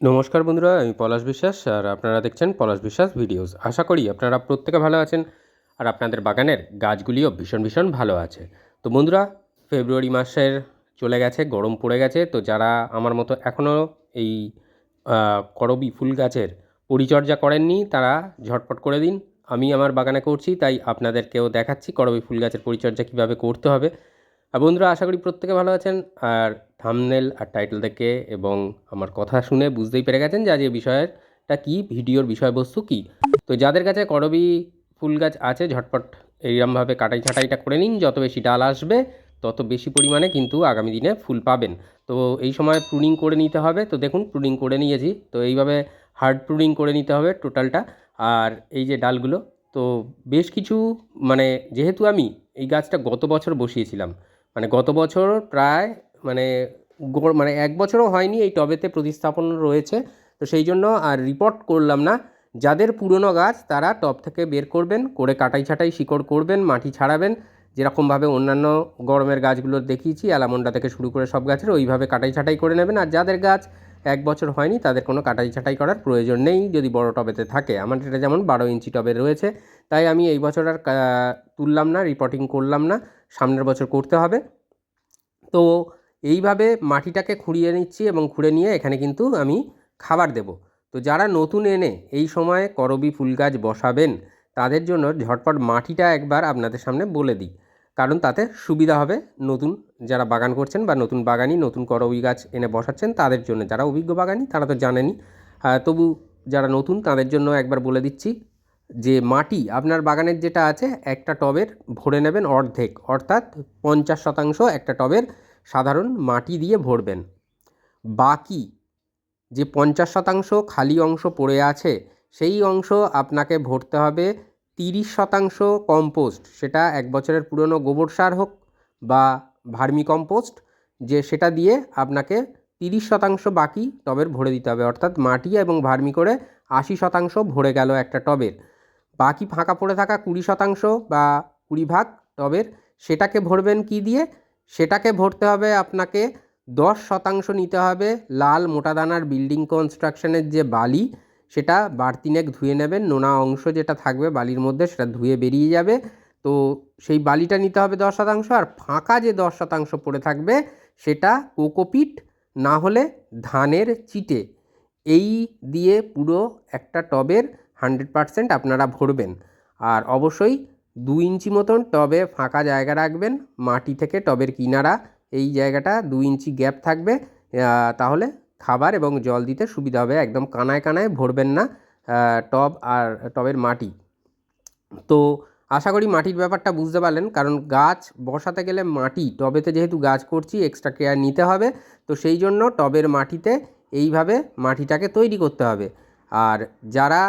নমস্কার বন্ধুরা, আমি পলাশ বিশ্বাস আর আপনারা দেখছেন পলাশ বিশ্বাস ভিডিওস। আশা করি আপনারা প্রত্যেকে ভালো আছেন আর আপনাদের বাগানের গাছগুলিও ভীষণ ভীষণ ভালো আছে। তো বন্ধুরা, ফেব্রুয়ারি মাসের চলে গেছে, গরম পড়ে গেছে, তো যারা আমার মতো এখনও এই করবি ফুল গাছের পরিচর্যা করেননি, তারা ঝটপট করে দিন। আমি আমার বাগানে করছি, তাই আপনাদেরকেও দেখাচ্ছি করবি ফুল গাছের পরিচর্যা কীভাবে করতে হবে। আর বন্ধুরা, আশা করি প্রত্যেকে ভালো আছেন। আর থামনেল আর টাইটেল থেকে এবং আমার কথা শুনে বুঝতেই পেরে গেছেন যে আজ এই বিষয়টা কী, ভিডিওর বিষয়বস্তু কী। তো যাদের কাছে করবি ফুল গাছ আছে, ঝটপট এইরমভাবে কাটাই ছাঁটাইটা করে নিন। যত বেশি ডাল আসবে, তত বেশি পরিমাণে কিন্তু আগামী দিনে ফুল পাবেন। তো এই সময় প্রুনিং করে নিতে হবে। তো দেখুন প্রুনিং করে নিয়েছি। তো এইভাবে হার্ড প্রুনিং করে নিতে হবে টোটালটা আর এই যে ডালগুলো, তো বেশ কিছু মানে যেহেতু আমি এই গাছটা গত বছর বসিয়েছিলাম মানে গত বছর প্রায় মানে মানে এক বছরও হয়নি এই টবেতে প্রতিস্থাপন রয়েছে। তো সেই জন্য আর রিপোর্ট করলাম না। যাদের পুরনো গাছ, তারা টব থেকে বের করবেন, করে কাটাই ছাটাই শিকড় করবেন, মাটি ছাড়াবেন। যেরকমভাবে অন্যান্য গরমের গাছগুলো দেখিয়েছি, অ্যালামন্ডা থেকে শুরু করে সব গাছের ওইভাবে কাটাই ছাটাই করে নেবেন। আর যাদের গাছ এক বছর হয়নি, তাদের কোনো কাটাই ছাটাই করার প্রয়োজন নেই যদি বড় টবেতে থাকে। আমার এটা যেমন বারো ইঞ্চি টবে রয়েছে, তাই আমি এই বছর আর তুললাম না রিপোর্টিং করলাম না। সামনের বছর করতে হবে। তো এইভাবে মাটিটাকে খুঁড়িয়ে নিচ্ছি এবং খুঁড়ে নিয়ে এখানে কিন্তু আমি খাবার দেব। তো যারা নতুন এনে এই সময় করবি ফুল গাছ বসাবেন তাদের জন্য ঝটপট মাটিটা একবার আপনাদের সামনে বলে দিই। কারণ তাতে সুবিধা হবে নতুন যারা বাগান করছেন বা নতুন বাগানি নতুন করবি গাছ এনে বসাচ্ছেন তাদের জন্য। যারা অভিজ্ঞ বাগানি তারা তো জানেনই। আহ, তবু যারা নতুন তাদের জন্য একবার বলে দিচ্ছি। যে মাটি আপনার বাগানের যেটা আছে, একটা টবের ভরে নেবেন অর্ধেক। অর্থাৎ পঞ্চাশ শতাংশ একটা টবের সাধারণ মাটি দিয়ে ভরবেন। বাকি যে পঞ্চাশ শতাংশ খালি অংশ পড়ে আছে, সেই অংশ আপনাকে ভরতে হবে তিরিশ শতাংশ কম্পোস্ট। সেটা এক বছরের পুরনো গোবর সার হোক বা ভার্মি কম্পোস্ট, যে সেটা দিয়ে আপনাকে তিরিশ শতাংশ বাকি টবের ভরে দিতে হবে। অর্থাৎ মাটি এবং ভার্মি করে আশি শতাংশ ভরে গেল একটা টবের। বাকি ফাঁকা পড়ে থাকা কুড়ি শতাংশ বা কুড়ি ভাগ টবের, সেটাকে ভরবেন কি দিয়ে? সেটাকে ভরতে হবে আপনাকে দশ শতাংশ নিতে হবে লাল মোটা দানার বিল্ডিং কনস্ট্রাকশনের যে বালি, সেটা বাড়তিনেক ধুয়ে নেবেন। নোনা অংশ যেটা থাকবে বালির মধ্যে, সেটা ধুয়ে বেরিয়ে যাবে। তো সেই বালিটা নিতে হবে দশ শতাংশ আর ফাঁকা যে দশ শতাংশ পড়ে থাকবে, সেটা কোকোপিট, না হলে ধানের চিটে। এই দিয়ে পুরো একটা টবের হান্ড্রেড পারসেন্ট আপনারা ভরবেন। আর অবশ্যই দু ইঞ্চি মতন টবে ফাঁকা জায়গা রাখবেন, মাটি থেকে টবের কিনারা, এই জায়গাটা দু ইঞ্চি গ্যাপ থাকবে। তাহলে খাবার এবং জল দিতে সুবিধা হবে, একদম কানায় কানায় ভরবেন না টব আর টবের মাটি। তো আশা করি মাটির ব্যাপারটা বুঝতে পারলেন, কারণ গাছ বসাতে গেলে মাটি, টবেতে যেহেতু গাছ করছি এক্সট্রা কেয়ার নিতে হবে, তো সেই জন্য টবের মাটিতে এইভাবে মাটিটাকে তৈরি করতে হবে। আর যারা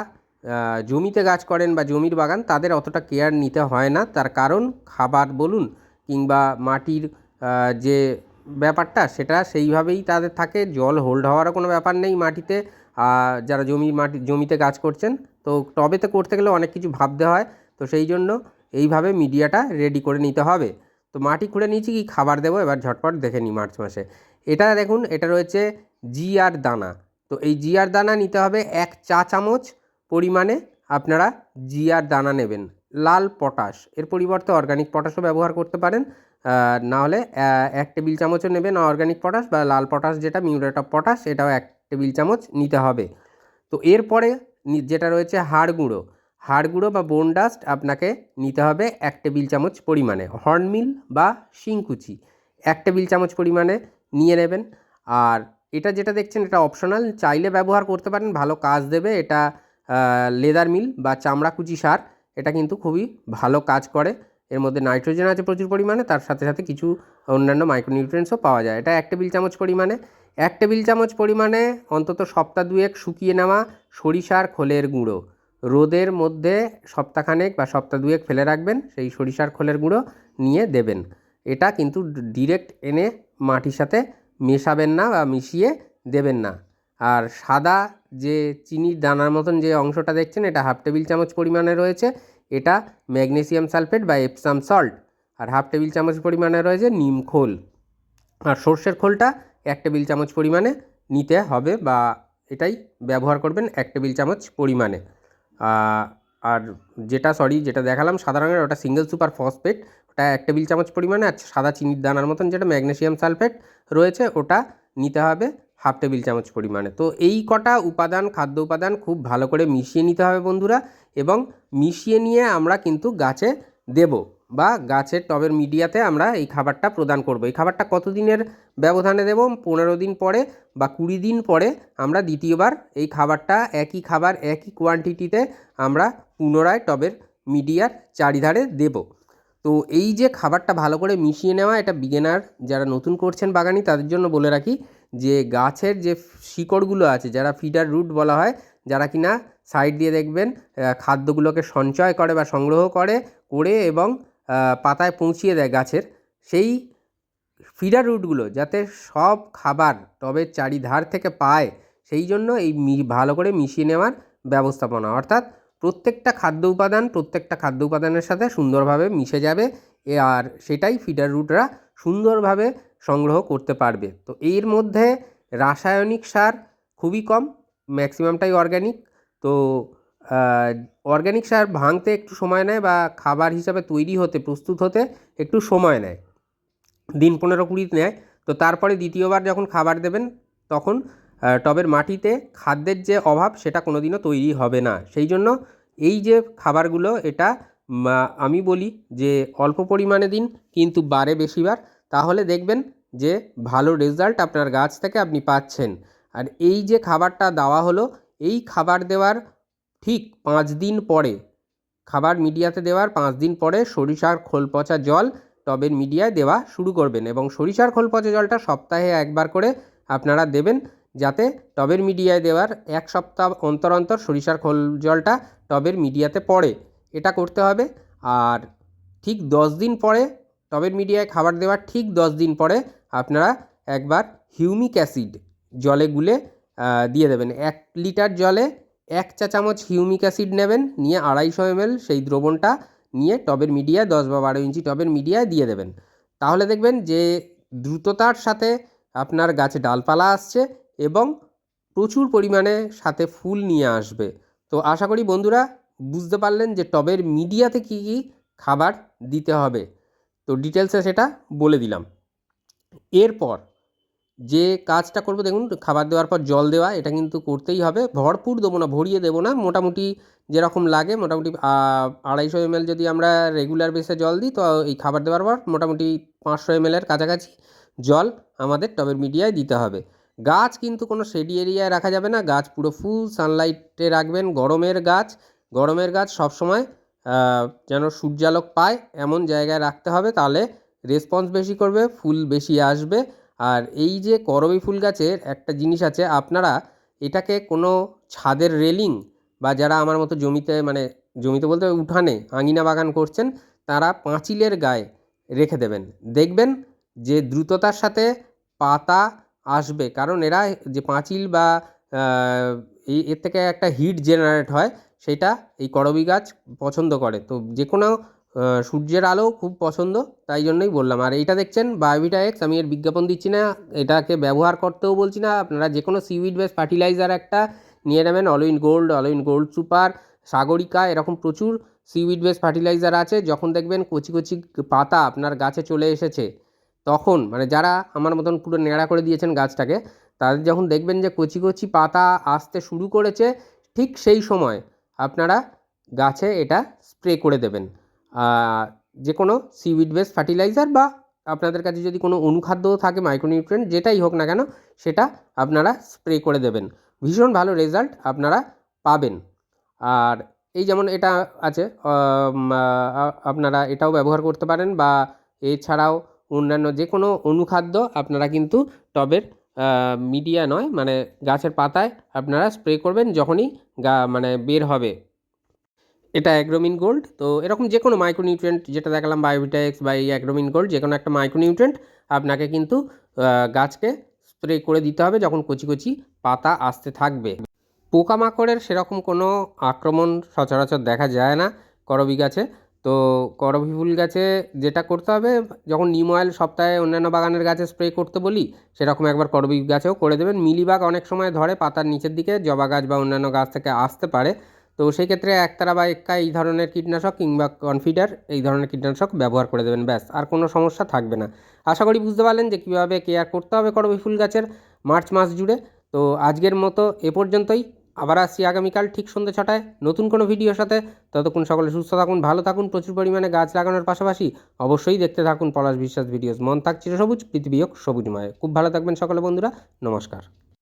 জমিতে গাছ করেন বা জমির বাগান, তাদের অতটা কেয়ার নিতে হয় না। তার কারণ খাবার বলুন কিংবা মাটির যে ব্যাপারটা, সেটা সেইভাবেই তাদের থাকে। জল হোল্ড হওয়ারও কোনো ব্যাপার নেই মাটিতে। যারা জমি, মাটি, জমিতে গাছ করছেন, তো টবেতে করতে গেলে অনেক কিছু ভাবতে হয়। তো সেই জন্য এইভাবে মিডিয়াটা রেডি করে নিতে হবে। তো মাটি খুঁড়ে নিয়েছি কি, খাবার দেবো, এবার ঝটপট দেখে নিই মার্চ মাসে। এটা দেখুন, এটা রয়েছে জিআর দানা। তো এই জিআর দানা নিতে হবে এক চা চামচ পরিমাণে আপনারা জিআর দানা নেবেন। লাল পটাশ এর পরিবর্তে অর্গানিক পটাশও ব্যবহার করতে পারেন। আহ, না হলে এক টেবিল চামচও নেবেন অর্গানিক পটাশ বা লাল পটাশ যেটা মিউরেট অফ পটাশ এটাও এক টেবিল চামচ নিতে হবে। তো এরপরে যেটা রয়েছে হাড় গুঁড়ো। হাড় গুঁড়ো বা বোন ডাস্ট আপনাকে নিতে হবে এক টেবিল চামচ পরিমাণে। হর্নমিল বা শিংকুচি এক টেবিল চামচ পরিমাণে নিয়ে নেবেন। আর এটা যেটা দেখছেন এটা অপশনাল চাইলে ব্যবহার করতে পারেন ভালো কাজ দেবে। এটা লেদার মিল বা চামড়াকুচি সার, এটা কিন্তু খুবই ভালো কাজ করে। এর মধ্যে নাইট্রোজেন আছে প্রচুর পরিমাণে, তার সাথে সাথে কিছু অন্যান্য মাইক্রোনিউট্রিয়েন্টসও পাওয়া যায়। এটা এক টেবিল চামচ পরিমাণে। এক টেবিল চামচ পরিমাণে অন্তত সপ্তাহ দুয়েক শুকিয়ে নেওয়া সরিষার খোলের গুঁড়ো। রোদের মধ্যে সপ্তাহখানেক বা সপ্তাহ দুয়েক ফেলে রাখবেন, সেই সরিষার খোলের গুঁড়ো নিয়ে দেবেন। এটা কিন্তু ডিরেক্ট এনে মাটির সাথে মেশাবেন না বা মিশিয়ে দেবেন না। আর সাদা যে চিনির দানার মতন যে অংশটা দেখছেন, এটা হাফ টেবিল চামচ পরিমাণে রয়েছে। এটা ম্যাগনেসিয়াম সালফেট বা এপসাম সল্ট আর হাফ টেবিল চামচ পরিমাণে রয়েছে নিম খোল। আর সর্ষের খোলটা এক টেবিল চামচ পরিমাণে নিতে হবে বা এটাই ব্যবহার করবেন এক টেবিল চামচ পরিমাণে। আর যেটা সরি যেটা দেখালাম সাদা রঙের ওটা সিঙ্গেল সুপার ফসফেট ওটা এক টেবিল চামচ পরিমাণে আর সাদা চিনির দানার মতন যেটা ম্যাগনেসিয়াম সালফেট রয়েছে, ওটা নিতে হবে। হাফ টেবিল চামচ পরিমাণে। তো এই কটা উপাদান, খাদ্য উপাদান খুব ভালো করে মিশিয়ে নিতে হবে বন্ধুরা এবং মিশিয়ে নিয়ে আমরা কিন্তু গাছে দেব বা গাছের টবের মিডিয়াতে আমরা এই খাবারটা প্রদান করব। এই খাবারটা কতদিনের ব্যবধানে দেব? পনেরো দিন পরে বা কুড়ি দিন পরে আমরা দ্বিতীয়বার এই খাবারটা একই খাবার, একই কোয়ান্টিটিতে আমরা পুনরায় টবের মিডিয়ার চারিধারে দেব। তো এই যে খাবারটা ভালো করে মিশিয়ে নেওয়া, এটা বিগেনার যারা নতুন করছেন বাগানি, তাদের জন্য বলে রাখি যে গাছের যে শিকড়গুলো আছে, যারা ফিডার রুট বলা হয়, যারা কিনা সাইড দিয়ে দেখবেন খাদ্যগুলোকে সঞ্চয় করে বা সংগ্রহ করে করে এবং পাতায় পৌঁছিয়ে দেয় গাছের, সেই ফিডার রুটগুলো যাতে সব খাবার টবের চারিধার থেকে পায়, সেই জন্য এই ভালো করে মিশিয়ে নেওয়ার ব্যবস্থাপনা। অর্থাৎ প্রত্যেকটা খাদ্য উপাদান, প্রত্যেকটা খাদ্য উপাদানের সাথে সুন্দরভাবে মিশে যাবে আর সেটাই ফিডার রুটরা সুন্দরভাবে সংগ্রহ করতে পারবে। তো এর মধ্যে রাসায়নিক সার খুবই কম ম্যাক্সিমামটাই অর্গ্যানিক তো অর্গ্যানিক সার ভাঙতে একটু সময় নেয় বা খাবার হিসাবে তৈরি হতে, প্রস্তুত হতে একটু সময় নেয়। দিন পনেরো কুড়ি নেয়। তো তারপরে দ্বিতীয়বার যখন খাবার দেবেন, তখন টবের মাটিতে খাদ্যের যে অভাব, সেটা কোনোদিনও তৈরি হবে না। সেই জন্য এই যে খাবারগুলো, এটা আমি বলি যে অল্প পরিমাণে দিন, কিন্তু বারে বেশিবার। তাহলে দেখবেন যে ভালো রেজাল্ট আপনার গাছ থেকে আপনি পাচ্ছেন। আর এই যে খাবারটা দেওয়া হলো, এই খাবার দেওয়ার ঠিক পাঁচ দিন পরে, খাবার মিডিয়াতে দেওয়ার পাঁচ দিন পরে সরিষার খোল পচা জল টবের মিডিয়ায় দেওয়া শুরু করবেন এবং সরিষার খোল পচা জলটা সপ্তাহে একবার করে আপনারা দেবেন যাতে টবের মিডিয়ায় দেওয়ার এক সপ্তাহ অন্তর অন্তর সরিষার খোল জলটা টবের মিডিয়াতে পড়ে। এটা করতে হবে। আর ঠিক দশ দিন পরে টবের মিডিয়ায় খাবার দেওয়ার ঠিক দশ দিন পরে আপনারা একবার হিউমিক অ্যাসিড জলে গুলে দিয়ে দেবেন। এক লিটার জলে এক চা চামচ হিউমিক অ্যাসিড নেবেন, নিয়ে আড়াইশো এমএল সেই দ্রবণটা নিয়ে টবের মিডিয়ায় দশ বা বারো ইঞ্চি টবের মিডিয়ায় দিয়ে দেবেন। তাহলে দেখবেন যে দ্রুততার সাথে আপনার গাছে ডালপালা আসছে এবং প্রচুর পরিমাণে সাথে ফুল নিয়ে আসবে। তো আশা করি বন্ধুরা বুঝতে পারলেন যে টবের মিডিয়াতে কী কী খাবার দিতে হবে। তো ডিটেলসে সেটা বলে দিলাম। এরপর যে কাজটা করব, দেখুন, খাবার দেওয়ার পর জল দেওয়া, এটা কিন্তু করতেই হবে। ভরপুর দেবো না, ভরিয়ে দেবো না। মোটামুটি যেরকম লাগে, মোটামুটি আড়াইশো এমএল যদি আমরা রেগুলার বেসে জল দিই, তো এই খাবার দেওয়ার পর মোটামুটি পাঁচশো এমএলের কাছাকাছি জল আমাদের টবের মিডিয়ায় দিতে হবে। গাছ কিন্তু কোনো শেডি এরিয়ায় রাখা যাবে না। গাছ পুরো ফুল সানলাইটে রাখবেন। গরমের গাছ গরমের গাছ সবসময় যেন সূর্যালোক পায়, এমন জায়গায় রাখতে হবে, তাহলে রেসপন্স বেশি করবে, ফুল বেশি আসবে। আর এই যে করবী ফুল গাছের একটা জিনিস আছে, আপনারা এটাকে কোনো ছাদের রেলিং বা যারা আমার মতো জমিতে মানে জমিতে বলতে উঠানে আঙিনা বাগান করছেন, তারা পাঁচিলের গায়ে রেখে দেবেন। দেখবেন যে দ্রুততার সাথে পাতা আসবে, কারণ এরা যে পাঁচিল বা এই, এর থেকে একটা হিট জেনারেট হয়, সেটা এই করবী গাছ পছন্দ করে। তো যে কোনো সূর্যের আলো খুব পছন্দ, তাই জন্যই বললাম। আর এইটা দেখছেন বায়োভিটা এক্স, আমি এর বিজ্ঞাপন দিচ্ছি না, এটাকে ব্যবহার করতেও বলছি না। আপনারা যে কোনো সিউইড বেস ফার্টিলাইজার একটা নিয়ে নেবেন Allwin gold Allwin gold super, Sagarika, এরকম প্রচুর সিউইড বেস ফার্টিলাইজার আছে। যখন দেখবেন কচি কচি পাতা আপনার গাছে চলে এসেছে, তখন মানে যারা আমার মতন পুরো নেড়া করে দিয়েছেন গাছটাকে তাদের যখন দেখবেন যে কচি কচি পাতা আসতে শুরু করেছে, ঠিক সেই সময় আপনারা গাছে এটা স্প্রে করে দেবেন। যে কোনো সিউইড বেস ফার্টিলাইজার বা আপনাদের কাছে যদি কোনো অনুখাদ্যও থাকে মাইক্রোনিউট্রিয়েন্ট যেটাই হোক না কেন, সেটা আপনারা স্প্রে করে দেবেন। ভীষণ ভালো রেজাল্ট আপনারা পাবেন। আর এই যেমন এটা আছে আপনারা এটাও ব্যবহার করতে পারেন বা এছাড়াও অন্যান্য যে কোনো অনুখাদ্য আপনারা কিন্তু টবের মিডিয়া নয় মানে গাছের পাতায় আপনারা স্প্রে করবেন যখনই গা মানে বের হবে। এটা অ্যাগ্রোমিন গোল্ড। তো এরকম যে কোনো মাইক্রোনিউট্রিয়েন্ট যেটা দেখালাম বায়োভিটা এক্স বা এই অ্যাগ্রোমিন গোল্ড যে কোনো একটা মাইক্রোনিউট্রিয়েন্ট আপনাকে কিন্তু গাছকে স্প্রে করে দিতে হবে যখন কচি কচি পাতা আসতে থাকবে। পোকামাকড়ের সেরকম কোনো আক্রমণ সচরাচর দেখা যায় না করবি গাছে। তো করবি ফুল গাছে যেটা করতে হবে, যখন নিম অয়েল সপ্তাহে অন্যান্য বাগানের গাছে স্প্রে করতে বলি, সেরকম একবার করবি গাছেও করে দেবেন। মিলিবাগ অনেক সময় ধরে পাতার নিচের দিকে জবা গাছ বা অন্যান্য গাছ থেকে আসতে পারে। তো সেই ক্ষেত্রে একতারা বা এক্কা এই ধরনের কীটনাশক কিংবা কনফিডার এই ধরনের কীটনাশক ব্যবহার করে দেবেন, ব্যাস। আর কোনো সমস্যা থাকবে না। আশা করি বুঝতে পারলেন যে কীভাবে কেয়ার করতে হবে করবি ফুল গাছের মার্চ মাস জুড়ে। তো আজকের মতো এ পর্যন্তই। আবার আসছি আগামীকাল ঠিক সন্ধ্যে ছটায়। নতুন কোনো ভিডিওর সাথে। ততক্ষণ সকলে সুস্থ থাকুন, ভালো থাকুন, প্রচুর পরিমাণে গাছ লাগানোর পাশাপাশি অবশ্যই দেখতে থাকুন পলাশ বিশ্বাস ভিডিওস মন থাক সবুজ, পৃথিবী হোক সবুজময়। খুব ভালো থাকবেন সকলে বন্ধুরা। নমস্কার।